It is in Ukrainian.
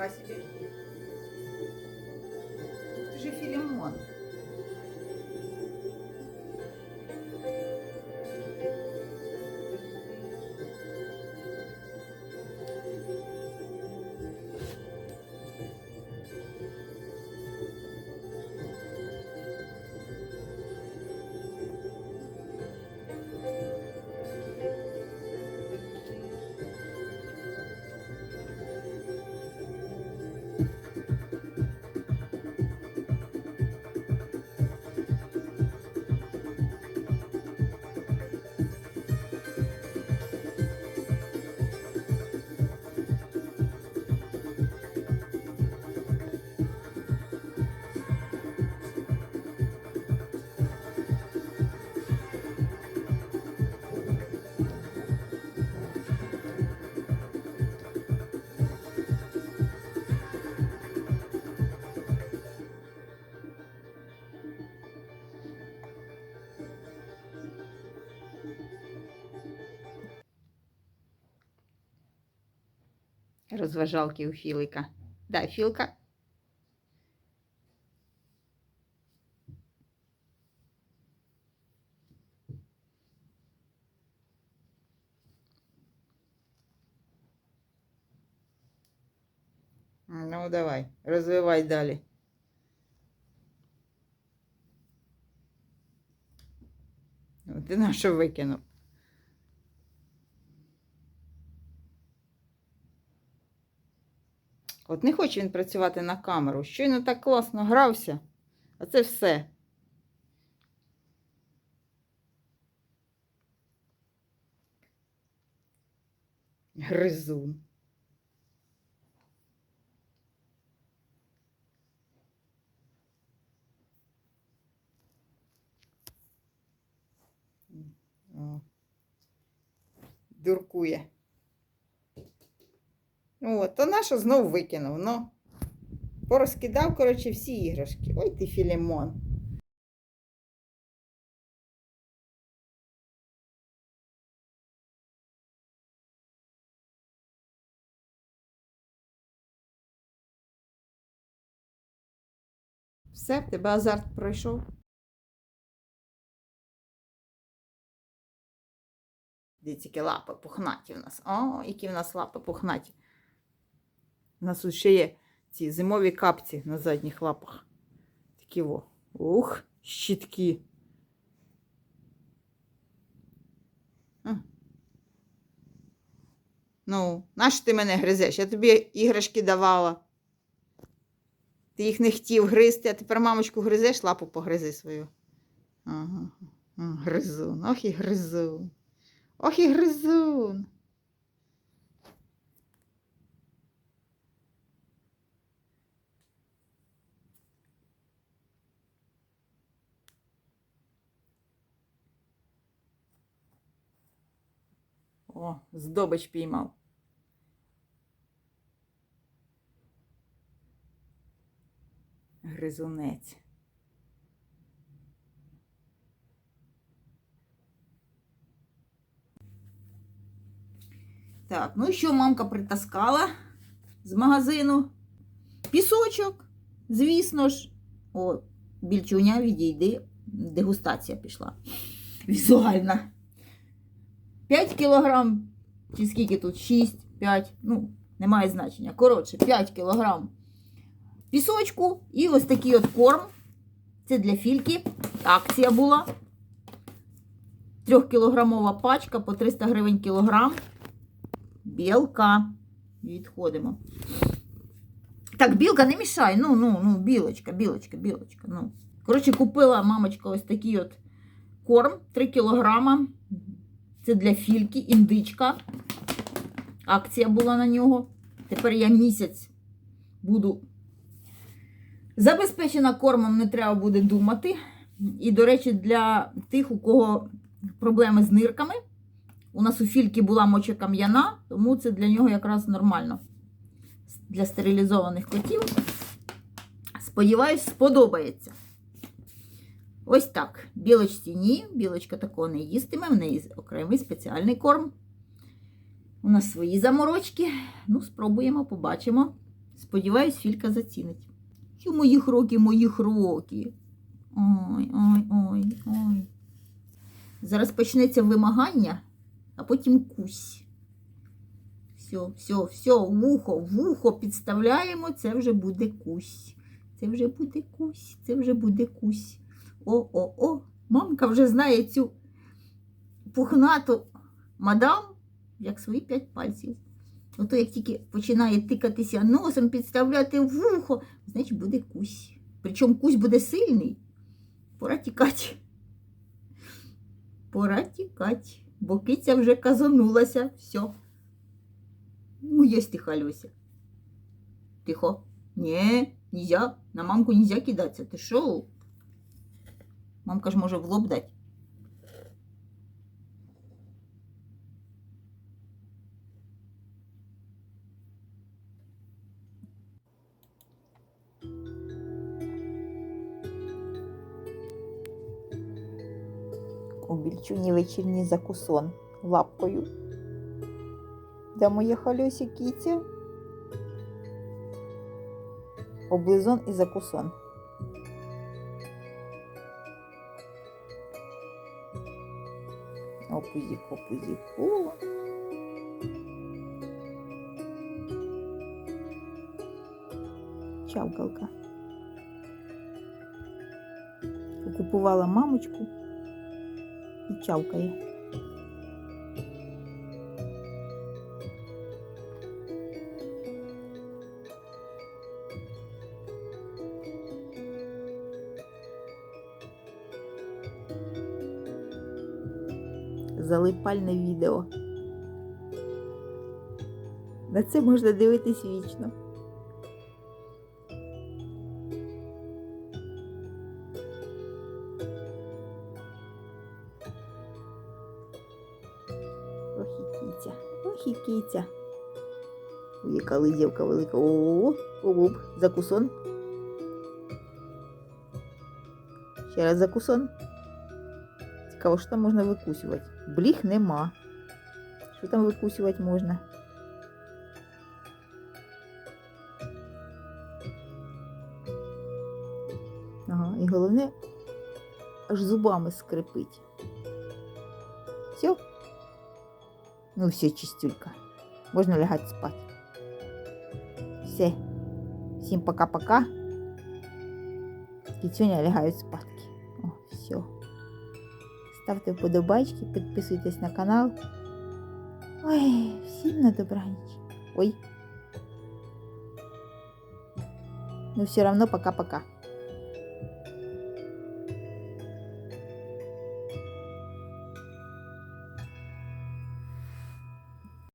Нифига себе. Ты же Филимон. Розважалки у Філика. Да, Філка. Ну, давай, розвивай далі. О, Ти на що викинув? От не хоче він працювати на камеру. Щойно так класно грався, а це все. Гризун. Дуркує. О, то наша знов викинув, ну. Порозкидав, коротше, всі іграшки. Ой ти Філімон. Все, в тебе азарт пройшов. Дивіться, які лапи пухнаті в нас. О, які в нас лапи пухнаті. У нас тут ще є ці зимові капці на задніх лапах. Такі во. Ух, щітки. Ну, нащо ти мене гризеш? Я тобі іграшки давала. Ти їх не хотів гризти, а тепер мамочку гризеш, лапу погризи свою. Ага. Гризун. Ох і гризун. Ох і гризун. О, здобич піймав. Гризунець. Так, ну і що мамка притаскала з магазину? Пісочок, звісно ж. О, більчуня відійди, дегустація пішла. Візуальна. 5 кілограм, чи скільки тут? 6, 5, ну, немає значення. Коротше, 5 кілограм пісочку і ось такий от корм. Це для фільки. Акція була. Трьохкілограмова пачка по 300 гривень кілограм. Білка. Відходимо. Так, білка, не мішай. Ну, ну, ну, білочка, білочка, білочка. Ну. Коротше, купила мамочка ось такий от корм 3 кілограма. Це для фільки, індичка. Акція була на нього. Тепер я місяць буду забезпечена кормом, не треба буде думати. І, до речі, для тих, у кого проблеми з нирками. У нас у фільки була мочекам'яна, тому це для нього якраз нормально. Для стерилізованих котів. Сподіваюсь, сподобається. Ось так. Білочці ні, білочка такого не їстиме, в неї окремий спеціальний корм. У нас свої заморочки. Ну, спробуємо, побачимо. Сподіваюсь, філька зацінить. Що моїх роки, моїх роки. Ой, ой, ой, ой. Зараз почнеться вимагання, а потім кусь. Все, все, все, вухо, вухо підставляємо, це вже буде кусь. Це вже буде кусь, це вже буде кусь. О-о-о, мамка вже знає цю пухнату мадам, як свої п'ять пальців. Ото як тільки починає тикатися носом, підставляти вухо, значить буде кусь. Причому кусь буде сильний. Пора тікати. Пора тікати, бо киця вже казанулася. Все. Ну, є тиха Люся. Тихо. Ні, нельзя. На мамку нельзя кидатися. Ти що? Мамка ж може в лоб дати. У вечірній закусон лапкою. Де моя халюся кіця? облизон і закусон. Опузік, поїхав, О. Чавкалка. Окупувала мамочку і чавкає. Залипальне відео. На це можна дивитись вічно. Ох і кіця, ох і кіця. Яка лизівка велика. О, оп, закусон. Ще раз закусон. Цікаво, що там можна викусювати. Бліх нема. Що там викусювати можна? Ага, і головне, аж зубами скрипить. Все? Ну, все, чистюлька. Можна лягати спати. Все. Всім пока-пока. Лягають спадки. О, все. Ставте вподобайки, підписуйтесь на канал. Ой, всім на добраніч. Ой. Ну, все равно пока-пока.